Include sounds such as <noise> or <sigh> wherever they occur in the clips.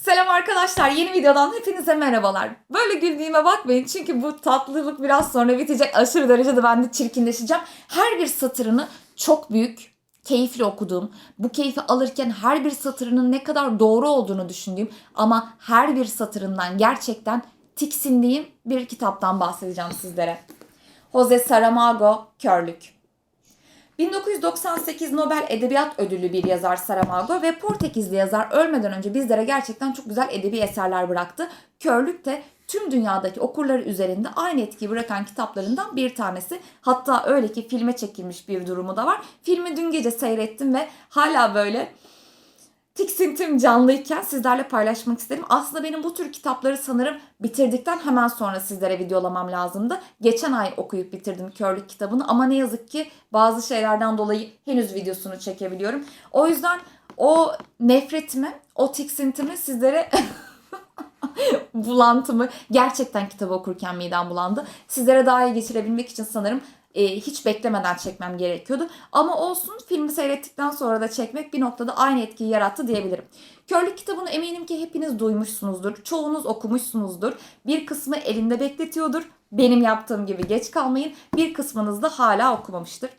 Selam arkadaşlar. Yeni videodan hepinize merhabalar. Böyle güldüğüme bakmayın çünkü bu tatlılık biraz sonra bitecek. Aşırı derecede ben de çirkinleşeceğim. Her bir satırını çok büyük, keyifli okuduğum, bu keyfi alırken her bir satırının ne kadar doğru olduğunu düşündüğüm ama her bir satırından gerçekten tiksindiğim bir kitaptan bahsedeceğim sizlere. Jose Saramago, Körlük. 1998 Nobel Edebiyat Ödüllü bir yazar Saramago ve Portekizli yazar ölmeden önce bizlere gerçekten çok güzel edebi eserler bıraktı. Körlük de tüm dünyadaki okurları üzerinde aynı etkiyi bırakan kitaplarından bir tanesi. Hatta öyle ki filme çekilmiş bir durumu da var. Filmi dün gece seyrettim ve hala böyle tiksintim canlıyken sizlerle paylaşmak istedim. Aslında benim bu tür kitapları sanırım bitirdikten hemen sonra sizlere videolamam lazımdı. Geçen ay okuyup bitirdim Körlük kitabını ama ne yazık ki bazı şeylerden dolayı henüz videosunu çekebiliyorum. O yüzden o nefretimi, o tiksintimi sizlere <laughs> bulantımı gerçekten kitabı okurken midem bulandı. Sizlere daha iyi geçirebilmek için sanırım e, hiç beklemeden çekmem gerekiyordu. Ama olsun filmi seyrettikten sonra da çekmek bir noktada aynı etkiyi yarattı diyebilirim. Körlük kitabını eminim ki hepiniz duymuşsunuzdur. Çoğunuz okumuşsunuzdur. Bir kısmı elinde bekletiyordur. Benim yaptığım gibi geç kalmayın. Bir kısmınız da hala okumamıştır.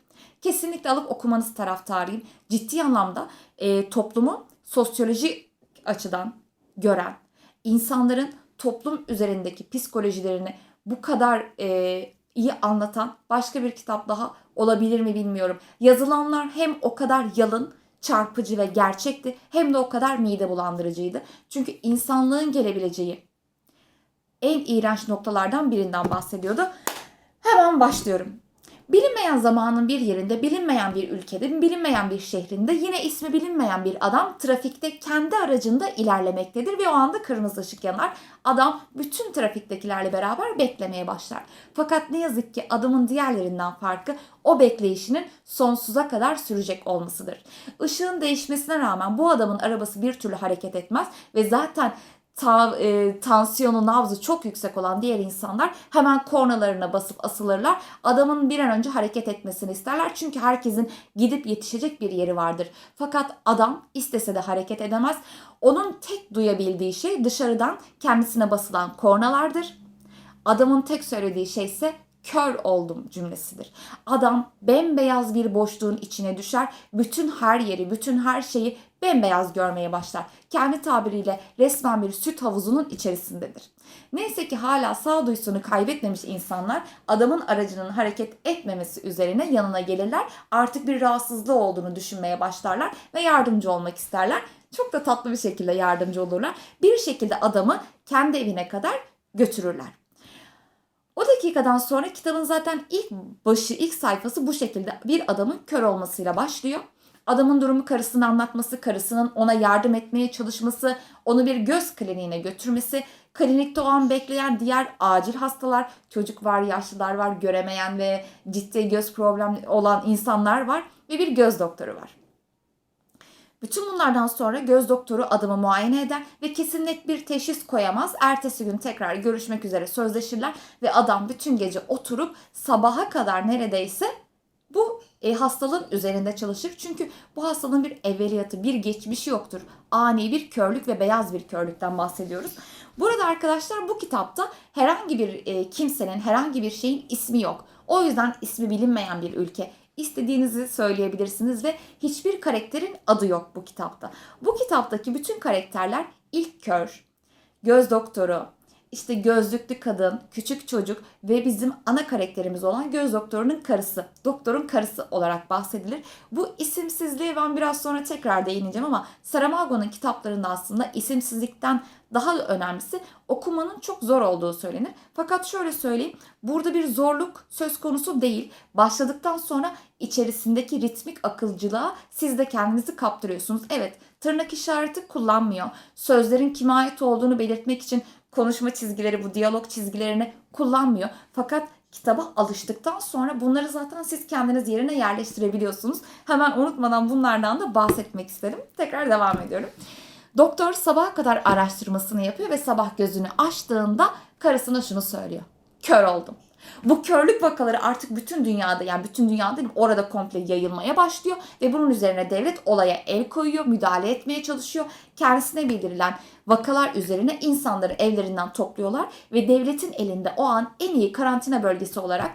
Kesinlikle alıp okumanız taraftarıyım. Ciddi anlamda e, toplumu sosyoloji açıdan gören, insanların toplum üzerindeki psikolojilerini bu kadar e, iyi anlatan başka bir kitap daha olabilir mi bilmiyorum. Yazılanlar hem o kadar yalın, çarpıcı ve gerçekti hem de o kadar mide bulandırıcıydı. Çünkü insanlığın gelebileceği en iğrenç noktalardan birinden bahsediyordu. Hemen başlıyorum. Bilinmeyen zamanın bir yerinde, bilinmeyen bir ülkede, bilinmeyen bir şehrinde yine ismi bilinmeyen bir adam trafikte kendi aracında ilerlemektedir ve o anda kırmızı ışık yanar. Adam bütün trafiktekilerle beraber beklemeye başlar. Fakat ne yazık ki adamın diğerlerinden farkı o bekleyişinin sonsuza kadar sürecek olmasıdır. Işığın değişmesine rağmen bu adamın arabası bir türlü hareket etmez ve zaten ta, e, tansiyonu, nabzı çok yüksek olan diğer insanlar hemen kornalarına basıp asılırlar. Adamın bir an önce hareket etmesini isterler. Çünkü herkesin gidip yetişecek bir yeri vardır. Fakat adam istese de hareket edemez. Onun tek duyabildiği şey dışarıdan kendisine basılan kornalardır. Adamın tek söylediği şey ise kör oldum cümlesidir. Adam bembeyaz bir boşluğun içine düşer. Bütün her yeri, bütün her şeyi bembeyaz görmeye başlar. Kendi tabiriyle resmen bir süt havuzunun içerisindedir. Neyse ki hala sağduyusunu kaybetmemiş insanlar adamın aracının hareket etmemesi üzerine yanına gelirler. Artık bir rahatsızlığı olduğunu düşünmeye başlarlar ve yardımcı olmak isterler. Çok da tatlı bir şekilde yardımcı olurlar. Bir şekilde adamı kendi evine kadar götürürler. O dakikadan sonra kitabın zaten ilk başı, ilk sayfası bu şekilde bir adamın kör olmasıyla başlıyor. Adamın durumu karısını anlatması, karısının ona yardım etmeye çalışması, onu bir göz kliniğine götürmesi, klinikte o an bekleyen diğer acil hastalar, çocuk var, yaşlılar var, göremeyen ve ciddi göz problemi olan insanlar var ve bir göz doktoru var. Bütün bunlardan sonra göz doktoru adamı muayene eder ve kesin net bir teşhis koyamaz. Ertesi gün tekrar görüşmek üzere sözleşirler ve adam bütün gece oturup sabaha kadar neredeyse bu e, hastalığın üzerinde çalışır. Çünkü bu hastalığın bir evveliyatı, bir geçmişi yoktur. Ani bir körlük ve beyaz bir körlükten bahsediyoruz. Burada arkadaşlar bu kitapta herhangi bir e, kimsenin, herhangi bir şeyin ismi yok. O yüzden ismi bilinmeyen bir ülke. İstediğinizi söyleyebilirsiniz ve hiçbir karakterin adı yok bu kitapta. Bu kitaptaki bütün karakterler ilk kör, göz doktoru, işte gözlüklü kadın, küçük çocuk ve bizim ana karakterimiz olan göz doktorunun karısı, doktorun karısı olarak bahsedilir. Bu isimsizliğe ben biraz sonra tekrar değineceğim ama Saramago'nun kitaplarında aslında isimsizlikten daha da önemlisi okumanın çok zor olduğu söylenir. Fakat şöyle söyleyeyim, burada bir zorluk söz konusu değil. Başladıktan sonra içerisindeki ritmik akılcılığa siz de kendinizi kaptırıyorsunuz. Evet, tırnak işareti kullanmıyor. Sözlerin kime ait olduğunu belirtmek için konuşma çizgileri, bu diyalog çizgilerini kullanmıyor. Fakat kitaba alıştıktan sonra bunları zaten siz kendiniz yerine yerleştirebiliyorsunuz. Hemen unutmadan bunlardan da bahsetmek isterim. Tekrar devam ediyorum. Doktor sabaha kadar araştırmasını yapıyor ve sabah gözünü açtığında karısına şunu söylüyor. Kör oldum. Bu körlük vakaları artık bütün dünyada yani bütün dünyada orada komple yayılmaya başlıyor ve bunun üzerine devlet olaya el koyuyor, müdahale etmeye çalışıyor. Kendisine bildirilen vakalar üzerine insanları evlerinden topluyorlar ve devletin elinde o an en iyi karantina bölgesi olarak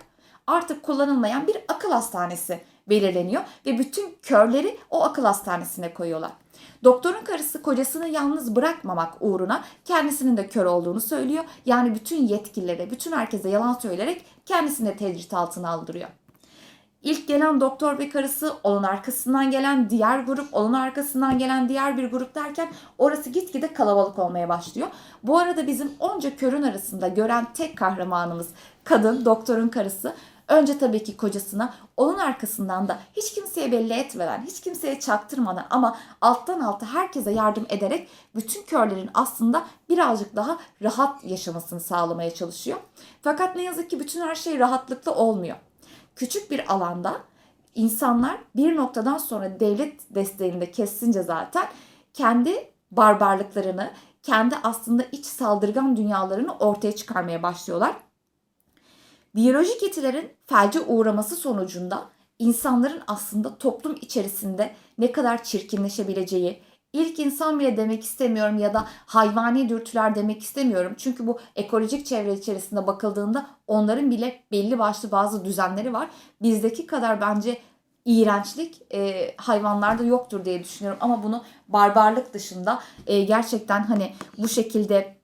artık kullanılmayan bir akıl hastanesi belirleniyor ve bütün körleri o akıl hastanesine koyuyorlar. Doktorun karısı kocasını yalnız bırakmamak uğruna kendisinin de kör olduğunu söylüyor. Yani bütün yetkililere, bütün herkese yalan söyleyerek kendisini de tecrit altına aldırıyor. İlk gelen doktor ve karısı, onun arkasından gelen diğer grup, onun arkasından gelen diğer bir grup derken orası gitgide kalabalık olmaya başlıyor. Bu arada bizim onca körün arasında gören tek kahramanımız kadın, doktorun karısı. Önce tabii ki kocasına, onun arkasından da hiç kimseye belli etmeden, hiç kimseye çaktırmadan ama alttan alta herkese yardım ederek bütün körlerin aslında birazcık daha rahat yaşamasını sağlamaya çalışıyor. Fakat ne yazık ki bütün her şey rahatlıkla olmuyor. Küçük bir alanda insanlar bir noktadan sonra devlet desteğinde kesince zaten kendi barbarlıklarını, kendi aslında iç saldırgan dünyalarını ortaya çıkarmaya başlıyorlar. Biyolojik etilerin felce uğraması sonucunda insanların aslında toplum içerisinde ne kadar çirkinleşebileceği, ilk insan bile demek istemiyorum ya da hayvani dürtüler demek istemiyorum. Çünkü bu ekolojik çevre içerisinde bakıldığında onların bile belli başlı bazı düzenleri var. Bizdeki kadar bence iğrençlik e, hayvanlarda yoktur diye düşünüyorum. Ama bunu barbarlık dışında e, gerçekten hani bu şekilde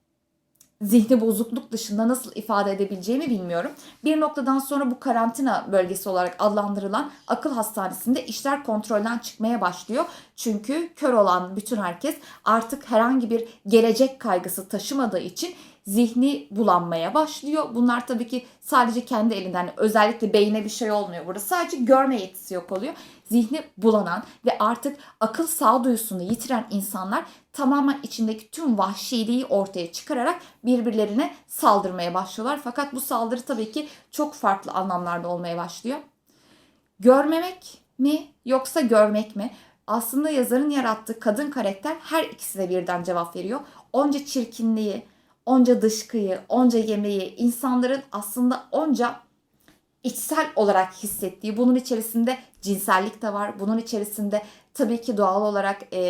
zihni bozukluk dışında nasıl ifade edebileceğimi bilmiyorum. Bir noktadan sonra bu karantina bölgesi olarak adlandırılan akıl hastanesinde işler kontrolden çıkmaya başlıyor. Çünkü kör olan bütün herkes artık herhangi bir gelecek kaygısı taşımadığı için zihni bulanmaya başlıyor. Bunlar tabii ki sadece kendi elinden yani özellikle beyine bir şey olmuyor burada. Sadece görme yetisi yok oluyor. Zihni bulanan ve artık akıl sağduyusunu yitiren insanlar tamamen içindeki tüm vahşiliği ortaya çıkararak birbirlerine saldırmaya başlıyorlar. Fakat bu saldırı tabii ki çok farklı anlamlarda olmaya başlıyor. Görmemek mi yoksa görmek mi? Aslında yazarın yarattığı kadın karakter her ikisine birden cevap veriyor. Onca çirkinliği, onca dışkıyı, onca yemeği, insanların aslında onca içsel olarak hissettiği, bunun içerisinde cinsellik de var, bunun içerisinde tabii ki doğal olarak e,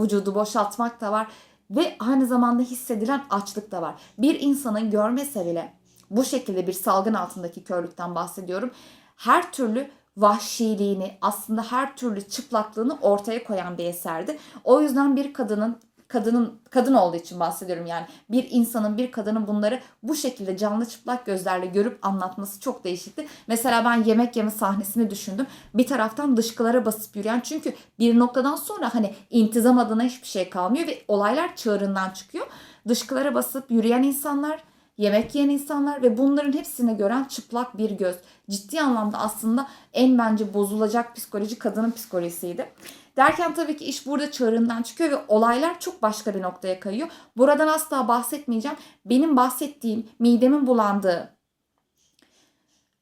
vücudu boşaltmak da var ve aynı zamanda hissedilen açlık da var. Bir insanın görmese bile bu şekilde bir salgın altındaki körlükten bahsediyorum. Her türlü vahşiliğini, aslında her türlü çıplaklığını ortaya koyan bir eserdi. O yüzden bir kadının kadının kadın olduğu için bahsediyorum yani bir insanın bir kadının bunları bu şekilde canlı çıplak gözlerle görüp anlatması çok değişikti. Mesela ben yemek yeme sahnesini düşündüm. Bir taraftan dışkılara basıp yürüyen çünkü bir noktadan sonra hani intizam adına hiçbir şey kalmıyor ve olaylar çığırından çıkıyor. Dışkılara basıp yürüyen insanlar, yemek yiyen insanlar ve bunların hepsini gören çıplak bir göz. Ciddi anlamda aslında en bence bozulacak psikoloji kadının psikolojisiydi. Derken tabii ki iş burada çığırından çıkıyor ve olaylar çok başka bir noktaya kayıyor. Buradan asla bahsetmeyeceğim. Benim bahsettiğim midemin bulandığı,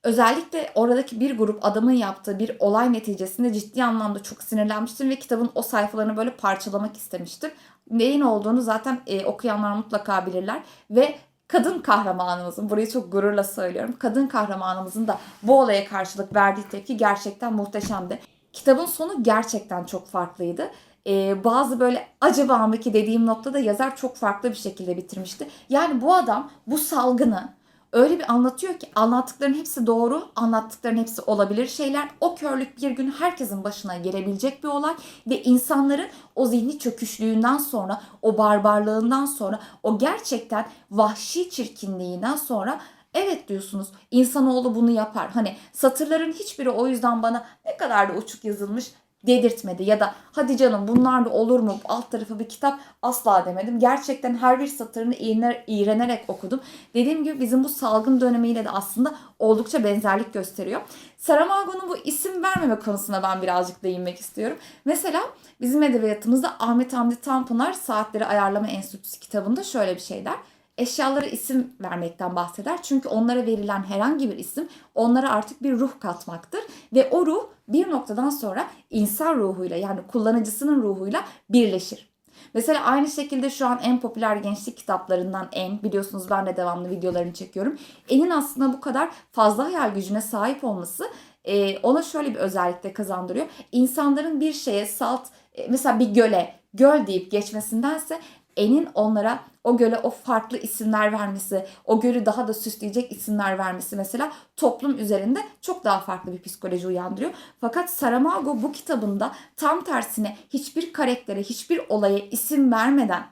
özellikle oradaki bir grup adamın yaptığı bir olay neticesinde ciddi anlamda çok sinirlenmiştim ve kitabın o sayfalarını böyle parçalamak istemiştim. Neyin olduğunu zaten e, okuyanlar mutlaka bilirler ve kadın kahramanımızın, burayı çok gururla söylüyorum, kadın kahramanımızın da bu olaya karşılık verdiği tepki gerçekten muhteşemdi. Kitabın sonu gerçekten çok farklıydı. Ee, bazı böyle acaba mı ki dediğim noktada yazar çok farklı bir şekilde bitirmişti. Yani bu adam bu salgını öyle bir anlatıyor ki anlattıkların hepsi doğru, anlattıkların hepsi olabilir şeyler. O körlük bir gün herkesin başına gelebilecek bir olay ve insanların o zihni çöküşlüğünden sonra, o barbarlığından sonra, o gerçekten vahşi çirkinliğinden sonra Evet diyorsunuz insanoğlu bunu yapar. Hani satırların hiçbiri o yüzden bana ne kadar da uçuk yazılmış dedirtmedi ya da hadi canım bunlar da olur mu alt tarafı bir kitap asla demedim. Gerçekten her bir satırını iğner, iğrenerek okudum. Dediğim gibi bizim bu salgın dönemiyle de aslında oldukça benzerlik gösteriyor. Saramago'nun bu isim vermeme konusuna ben birazcık değinmek istiyorum. Mesela bizim edebiyatımızda Ahmet Hamdi Tanpınar Saatleri Ayarlama Enstitüsü kitabında şöyle bir şey der eşyalara isim vermekten bahseder. Çünkü onlara verilen herhangi bir isim onlara artık bir ruh katmaktır. Ve o ruh bir noktadan sonra insan ruhuyla yani kullanıcısının ruhuyla birleşir. Mesela aynı şekilde şu an en popüler gençlik kitaplarından En, biliyorsunuz ben de devamlı videolarını çekiyorum. En'in aslında bu kadar fazla hayal gücüne sahip olması e, ona şöyle bir özellik de kazandırıyor. İnsanların bir şeye salt, e, mesela bir göle, göl deyip geçmesindense En'in onlara o göle o farklı isimler vermesi, o gölü daha da süsleyecek isimler vermesi mesela toplum üzerinde çok daha farklı bir psikoloji uyandırıyor. Fakat Saramago bu kitabında tam tersine hiçbir karaktere, hiçbir olaya isim vermeden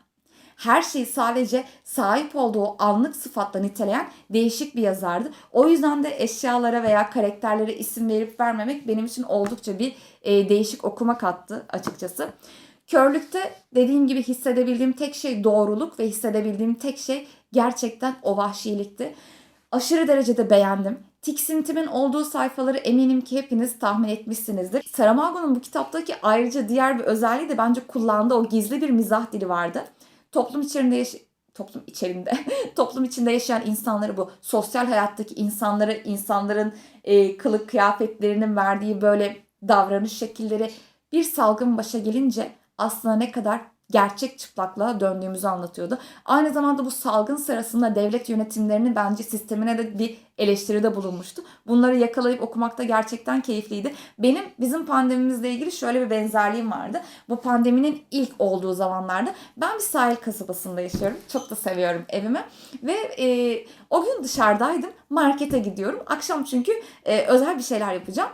her şeyi sadece sahip olduğu anlık sıfatla niteleyen değişik bir yazardı. O yüzden de eşyalara veya karakterlere isim verip vermemek benim için oldukça bir e, değişik okuma kattı açıkçası. Körlükte dediğim gibi hissedebildiğim tek şey doğruluk ve hissedebildiğim tek şey gerçekten o vahşilikti. Aşırı derecede beğendim. Tiksintimin olduğu sayfaları eminim ki hepiniz tahmin etmişsinizdir. Saramago'nun bu kitaptaki ayrıca diğer bir özelliği de bence kullandığı o gizli bir mizah dili vardı. Toplum içerisinde yaş- toplum içerisinde <laughs> toplum içinde yaşayan insanları bu sosyal hayattaki insanları insanların e, kılık kıyafetlerinin verdiği böyle davranış şekilleri bir salgın başa gelince aslında ne kadar gerçek çıplaklığa döndüğümüzü anlatıyordu. Aynı zamanda bu salgın sırasında devlet yönetimlerinin bence sistemine de bir eleştiride bulunmuştu. Bunları yakalayıp okumakta gerçekten keyifliydi. Benim bizim pandemimizle ilgili şöyle bir benzerliğim vardı. Bu pandeminin ilk olduğu zamanlarda ben bir sahil kasabasında yaşıyorum. Çok da seviyorum evimi. Ve e, o gün dışarıdaydım. Markete gidiyorum. Akşam çünkü e, özel bir şeyler yapacağım.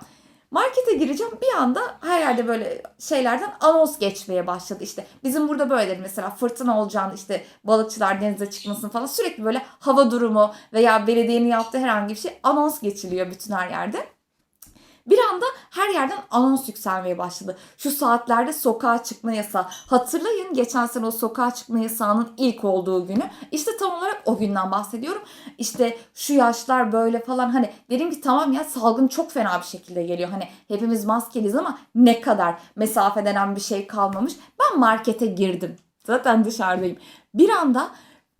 Markete gireceğim bir anda her yerde böyle şeylerden anons geçmeye başladı işte. Bizim burada böyledir mesela fırtına olacağını işte balıkçılar denize çıkmasın falan sürekli böyle hava durumu veya belediyenin yaptığı herhangi bir şey anons geçiliyor bütün her yerde. Bir anda her yerden anons yükselmeye başladı. Şu saatlerde sokağa çıkma yasağı. Hatırlayın geçen sene o sokağa çıkma yasağının ilk olduğu günü. İşte tam olarak o günden bahsediyorum. İşte şu yaşlar böyle falan hani dedim ki tamam ya salgın çok fena bir şekilde geliyor. Hani hepimiz maskeliyiz ama ne kadar mesafe denen bir şey kalmamış. Ben markete girdim. Zaten dışarıdayım. Bir anda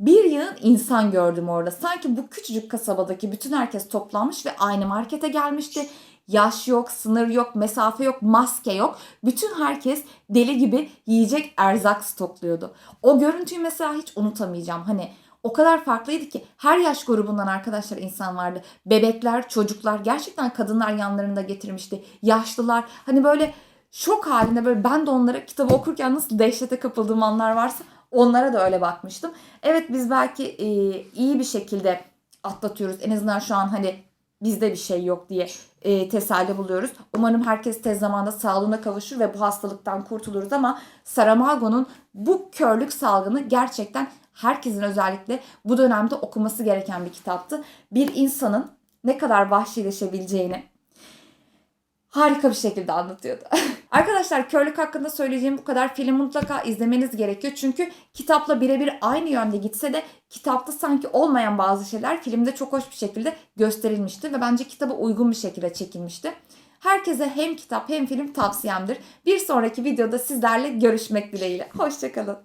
bir yığın insan gördüm orada. Sanki bu küçücük kasabadaki bütün herkes toplanmış ve aynı markete gelmişti. Yaş yok, sınır yok, mesafe yok, maske yok. Bütün herkes deli gibi yiyecek erzak stokluyordu. O görüntüyü mesela hiç unutamayacağım. Hani o kadar farklıydı ki her yaş grubundan arkadaşlar insan vardı. Bebekler, çocuklar, gerçekten kadınlar yanlarında getirmişti. Yaşlılar hani böyle şok halinde böyle ben de onlara kitabı okurken nasıl dehşete kapıldığım anlar varsa onlara da öyle bakmıştım. Evet biz belki e, iyi bir şekilde atlatıyoruz. En azından şu an hani bizde bir şey yok diye e, teselli buluyoruz. Umarım herkes tez zamanda sağlığına kavuşur ve bu hastalıktan kurtuluruz ama Saramago'nun bu körlük salgını gerçekten herkesin özellikle bu dönemde okuması gereken bir kitaptı. Bir insanın ne kadar vahşileşebileceğini harika bir şekilde anlatıyordu. <laughs> Arkadaşlar körlük hakkında söyleyeceğim bu kadar. Film mutlaka izlemeniz gerekiyor. Çünkü kitapla birebir aynı yönde gitse de kitapta sanki olmayan bazı şeyler filmde çok hoş bir şekilde gösterilmişti ve bence kitaba uygun bir şekilde çekilmişti. Herkese hem kitap hem film tavsiyemdir. Bir sonraki videoda sizlerle görüşmek dileğiyle. Hoşçakalın.